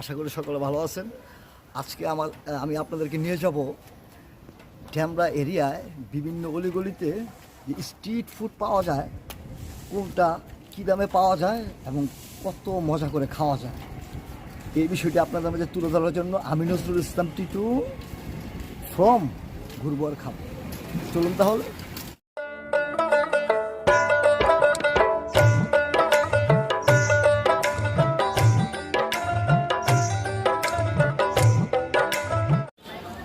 আশা করি সকলে ভালো আছেন। আজকে আমার আমি আপনাদেরকে নিয়ে যাব ড্যামরা এরিয়ায় বিভিন্ন অলিগলিতে যে স্ট্রিট ফুড পাওয়া যায়, কোনটা কী দামে পাওয়া যায় এবং কত মজা করে খাওয়া যায়। এই বিষয়টি আপনাদের মাঝে তুলে ধরার জন্য আমি নজরুল ইসলাম টিটু ফ্রম ঘুরবো আর চলুন তাহলে।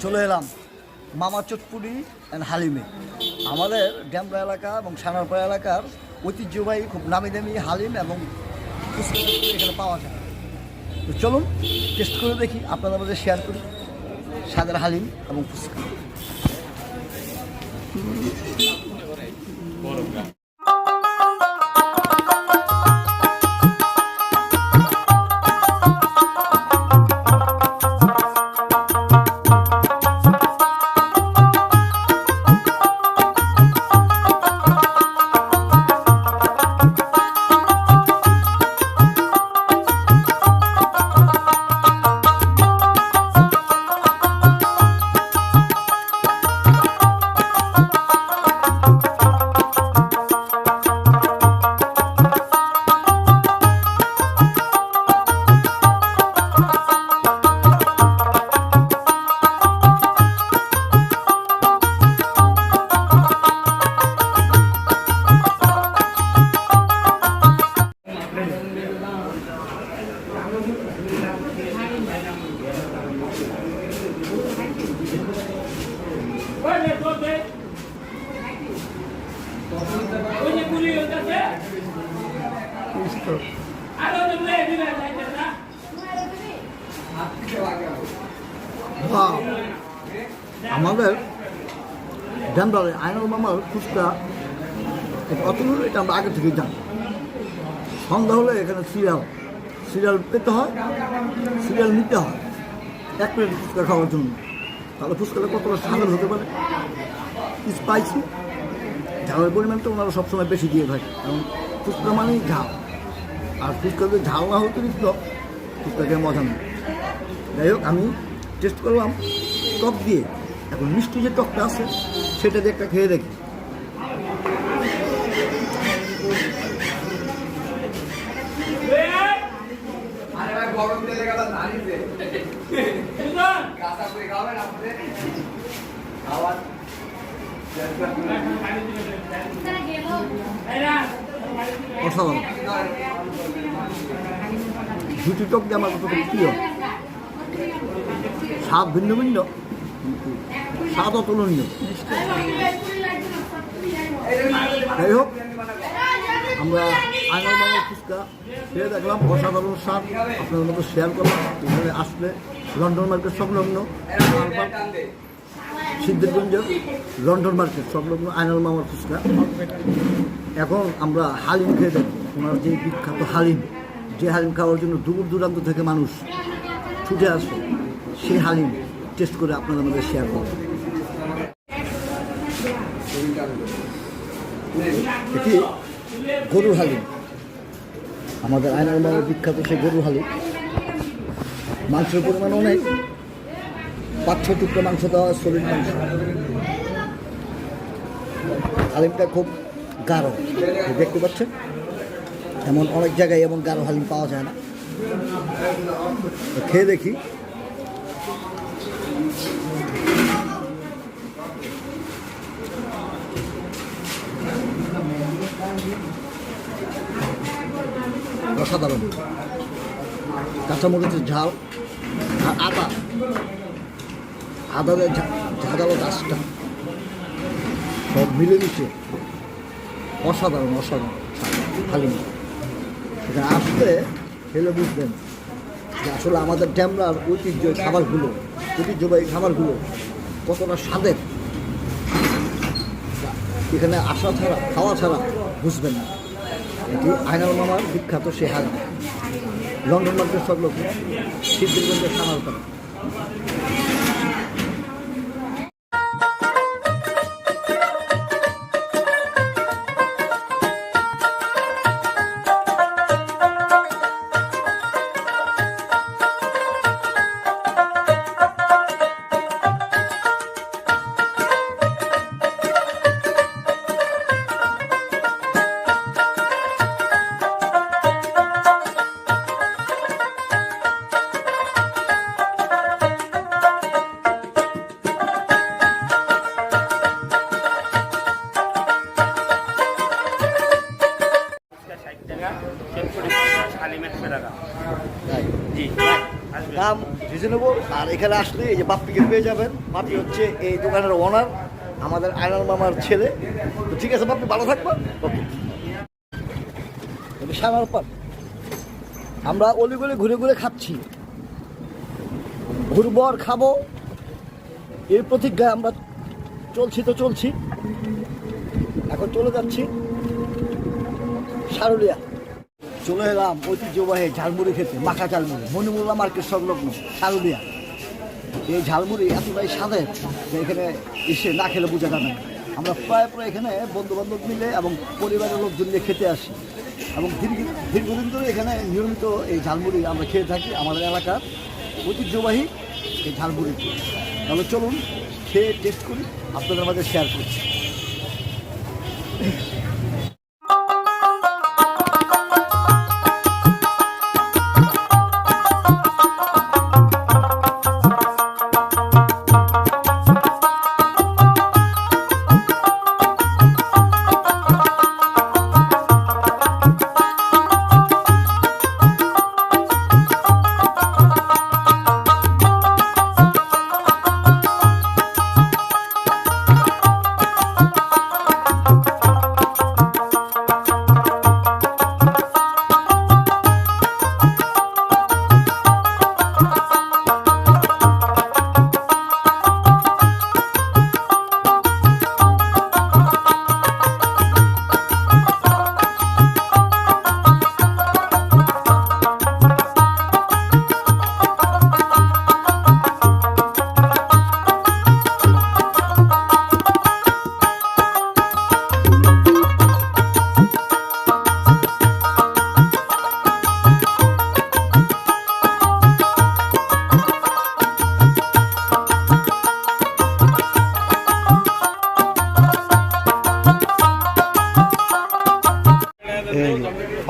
চলে এলাম। মামা চটপুরি অ্যান্ড হালিমে। আমাদের ড্যামরা এলাকা এবং সানারপাড়া এলাকার ঐতিহ্যবাহী, খুব নামি দামি হালিম এবং এখানে পাওয়া যায়। তো চলুন টেস্ট করে দেখি, আপনাদের মধ্যে শেয়ার করি। সাদের হালিম এবং ফুচকা। আমাদের ড্যামরালে আইনুল মামার এটা অতগুলো এটা আমরা আগে থেকেই জানি। সন্ধ্যা হলে এখানে সিরিয়াল সিরিয়াল পেতে হয়, সিরিয়াল নিতে হয়। এক প্লেট খাওয়ার জন্য। তাহলে ফুচকাটা কতটা সামিল হতে পারে? স্পাইসি ঝালের পরিমাণটা ওনারা সবসময় বেশি দিয়ে থাকে। কারণ ফুচকা মানেই ঝাল। আর ফুচকা যদি ঝাল না অতিরিক্ত ফুচকাকে মজা নেই। যাই হোক, আমি টেস্ট করলাম টক দিয়ে। এখন মিষ্টি যে টকটা আছে, সেটা দিয়ে একটা খেয়ে দেখি। গরম তেলে করে খাবেন আপনাদের খাওয়ার অসাধারণ। দুটি টক দিয়ে আমার কত প্রিয় স্বাদ ভিন্ন ভিন্ন? স্বাদ অতুলনীয় যাই হোক আমরা আইনাল মামার ফুচকা খেয়ে দেখলাম। অসাধারণ স্বাদ আপনাদের মতো শেয়ার করলাম। এখানে আসলে লন্ডন মার্কেট সংলগ্ন। টান লন্ডন মার্কেট সংলগ্ন আইনাল মামার ফুচকা। এখন আমরা হালিম খেয়ে দেখব। ওনার যে বিখ্যাত হালিম, যে হালিম খাওয়ার জন্য দূর দূরান্ত থেকে মানুষ ছুটে আসে, সেই হালিম টেস্ট করে আপনাদের মধ্যে শেয়ার করব। এটি গরুর হালিম। আমাদের আয়নার মামার বিখ্যাত সেই গরুর হালিম। মাংসের পরিমাণ অনেক পাঁচ ছ টুকরো মাংস দেওয়া শরীর মাংস। হালিমটা খুব গাঢ়। দেখতে পাচ্ছেন? এমন অনেক জায়গায় এমন গাঢ় হালিম পাওয়া যায় না। খেয়ে দেখি। অসাধারণ। কাঁচামরিচের ঝাল। আদা। আদাদের ঝাঁঝালো গাছটা। সব মিলেমিশে অসাধারণ অসাধারণ। হালিম এখানে আসলে খেলে বুঝবেন যে আসলে আমাদের ড্যামরার ঐতিহ্য খাবারগুলো, ঐতিহ্যবাহী খাবারগুলো কতটা স্বাদের। এখানে আসা ছাড়া, খাওয়া ছাড়া বুঝবেন না। এটি আইনাল মামার বিখ্যাত সে হালিম লন্ডন মার্কেট লোক সিদ্ধিরগঞ্জের সামালপাড়া রিজনেবল আর এখানে আসলে এই যে বাপ্পিকে পেয়ে যাবেন। বাপ্পি হচ্ছে এই দোকানের ওনার আমাদের আয়নাল মামার ছেলে। তো ঠিক আছে বাপ্পি, ভালো থাকব। ওকে। সানার পার আমরা অলিগলি ঘুরে ঘুরে খাচ্ছি। ঘুরবো আর খাব। এর প্রতিজ্ঞায় আমরা চলছি তো চলছি। এখন চলে যাচ্ছি। সারুলিয়া। চলে এলাম ঐতিহ্যবাহী ঝালমুড়ি খেতে, মাখা ঝালমুড়ি মণিমুল্লা মার্কেট সংলগ্ন সারুলিয়া এই ঝালমুড়ি এতটাই স্বাদের যে এখানে এসে না খেলে বোঝা যাবে আমরা প্রায় প্রায় এখানে বন্ধু বান্ধব মিলে এবং পরিবারের লোকজন নিয়ে খেতে আসি। এবং দীর্ঘ দীর্ঘদিন ধরে এখানে নিয়মিত এই ঝালমুড়ি আমরা খেয়ে থাকি আমাদের এলাকার ঐতিহ্যবাহী এই ঝালমুড়ি। তাহলে চলুন, খেয়ে টেস্ট করি, আপনাদের মাঝে শেয়ার করছি।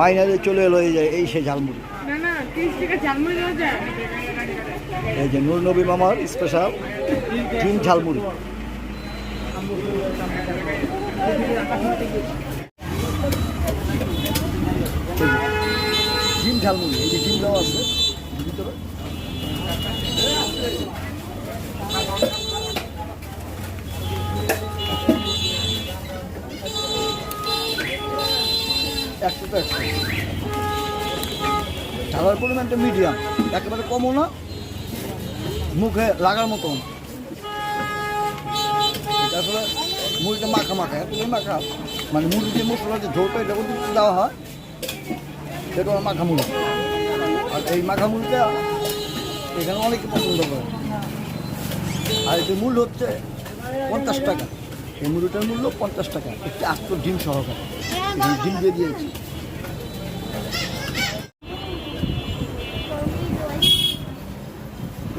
ফাইনালে চলে এলো এই যে এই সে ঝালমুড়ি। এই যে নূর নবী মামার স্পেশাল ডিম ঝালমুড়ি। ডিম ঝালমুড়ি এই যে ডিম দেওয়া আছে। ভিতরে একশো তো একশো। পরিমাণটা মিডিয়াম একেবারে কমও না, মুখে লাগার মতন এটা আসলে মুড়িটা মাখা মাখা এতটাই মাখা। মানে মুড়ি যে মশলা যে ঝোলটা, এটা কিন্তু দেওয়া হয়? সেটা মাখা মুড়ি। আর এই মাখা মুড়িটা এখানে অনেকে পছন্দ করে। আর এটির মূল হচ্ছে পঞ্চাশ টাকা। মুড়িটার মূল্য পঞ্চাশ টাকা। একটি আস্ত ডিম সহকারে। ডিম দিয়ে দিয়েছি।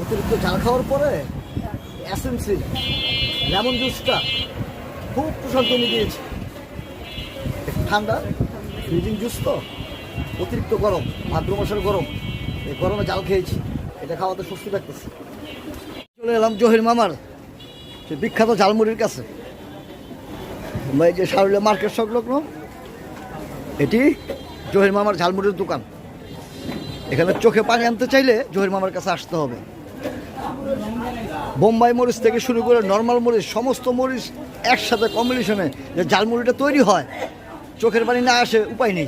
অতিরিক্ত ঝাল খাওয়ার পরে অ্যাসেন্সি লেমন জুসটা খুব প্রশান্ত দিয়েছে। ঠান্ডা ফ্রিজিং জুস তো, অতিরিক্ত গরম, ভাদ্র মাসের গরম। এই গরমে জাল খেয়েছি। এটা খাওয়াতে সুস্থ থাকতেছে চলে এলাম জহির মামার সে বিখ্যাত ঝালমুড়ির কাছে। এই যে সারুলিয়া মার্কেট সংলগ্ন এটি জহির মামার ঝালমুড়ির দোকান। এখানে চোখে পানি আনতে চাইলে জহির মামার কাছে আসতে হবে। বোম্বাই মরিচ থেকে শুরু করে নর্মাল মরিচ, সমস্ত মরিচ একসাথে কম্বিনেশনে যে ঝালমুড়িটা তৈরি হয়, চোখের পানি না আসে, উপায় নেই।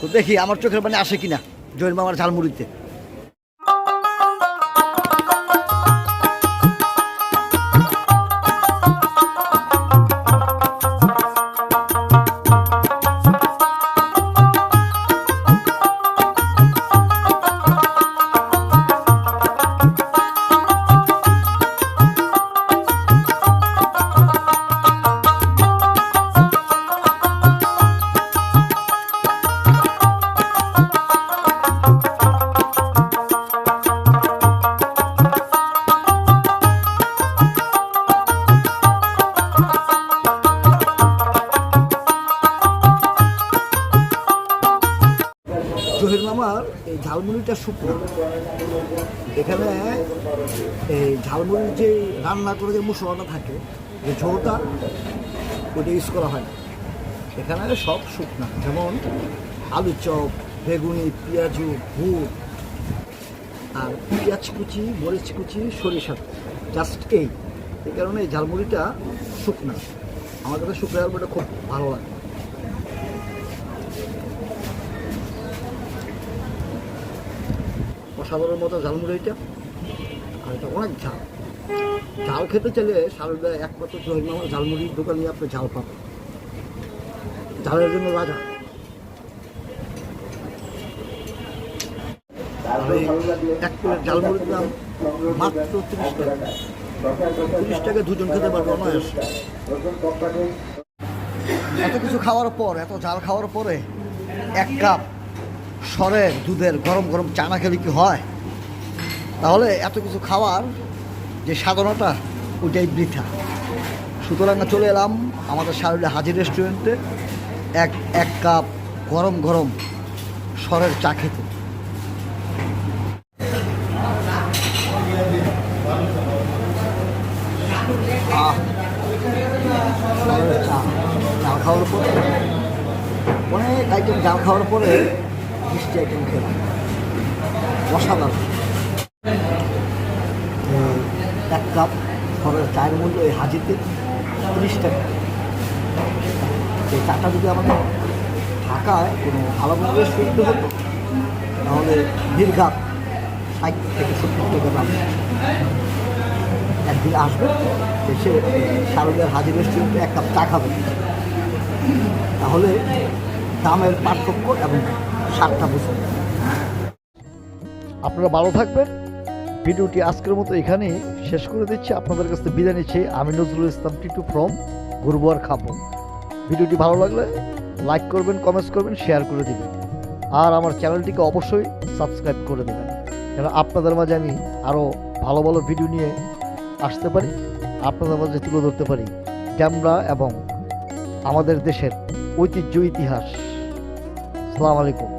তো দেখি, আমার চোখের পানি আসে কিনা জহির মামার ঝালমুড়িতে। ঝালমুড়িটা শুকনো। এখানে এই ঝালমুড়ির যে রান্না করে যে মশলাটা থাকে, যে ঝোলটা ওটা ইউজ করা হয় না। এখানে সব শুকনা। যেমন আলু চপ, বেগুনি, পেঁয়াজু ভুট আর পেঁয়াজ কুচি, মরিচ কুচি সরিষা জাস্ট এই। এই কারণে এই ঝালমুড়িটা শুকনা। আমার কাছে শুকনো ঝালমুড়িটা খুব ভালো লাগে। অসাধারণ মতো ঝালমুড়িটা আর এটা অনেক ঝাল। ঝাল খেতে চাইলে সারদা একমাত্র মামার ঝালমুড়ির দোকানে আপনি ঝাল পাবেন। ঝালের জন্য রাজা। এক প্লেট ঝালমুড়ির দাম মাত্র তিরিশ টাকা। তিরিশ টাকা দুজন খেতে পারবে অনায়াস। এত কিছু খাওয়ার পর, এত ঝাল খাওয়ার পরে এক কাপ সরের দুধের গরম গরম চা না খেলে কি হয়? তাহলে এত কিছু খাওয়ার যে সাধনাটা ওইটাই বৃথা। সুতরাং চলে এলাম আমাদের সারুলে হাজির রেস্টুরেন্টে এক এক কাপ গরম গরম সরের চা খেতে। চা খাওয়ার পরে অনেক আইটেম জাল খাওয়ার পরে মিষ্টি আইটেম খেলাম অসাধারণ। এক কাপ খড়ের চায়ের মূল্য এই হাজিতে তিরিশ টাকা। এই চাটা যদি আমাদের ঢাকায় কোনো ভালো কোনো রেস্টুরেন্টে হতো, তাহলে নির্ঘাত ষাট থেকে সত্তর টাকা দাম। একদিন আসবে, এসে শারদের হাজির রেস্টুরেন্টে এক কাপ চা খাবে। তাহলে দামের পার্থক্য এবং স্বাদটা বুঝবে আপনারা ভালো থাকবেন। ভিডিওটি আজকের মতো এখানেই শেষ করে দিচ্ছি। আপনাদের কাছে বিদায় নিচ্ছি। আমি নজরুল ইসলাম টিটু ফ্রম গুরুবার খাব ভিডিওটি ভালো লাগলে লাইক করবেন কমেন্টস করবেন শেয়ার করে দিবেন। আর আমার চ্যানেলটিকে অবশ্যই সাবস্ক্রাইব করে দেবেন। যেন আপনাদের মাঝে আমি আরও ভালো ভালো ভিডিও নিয়ে আসতে পারি, আপনাদের মাঝে তুলে ধরতে পারি। ড্যামরা এবং আমাদের দেশের ঐতিহ্য, ইতিহাস। সালাম আলাইকুম।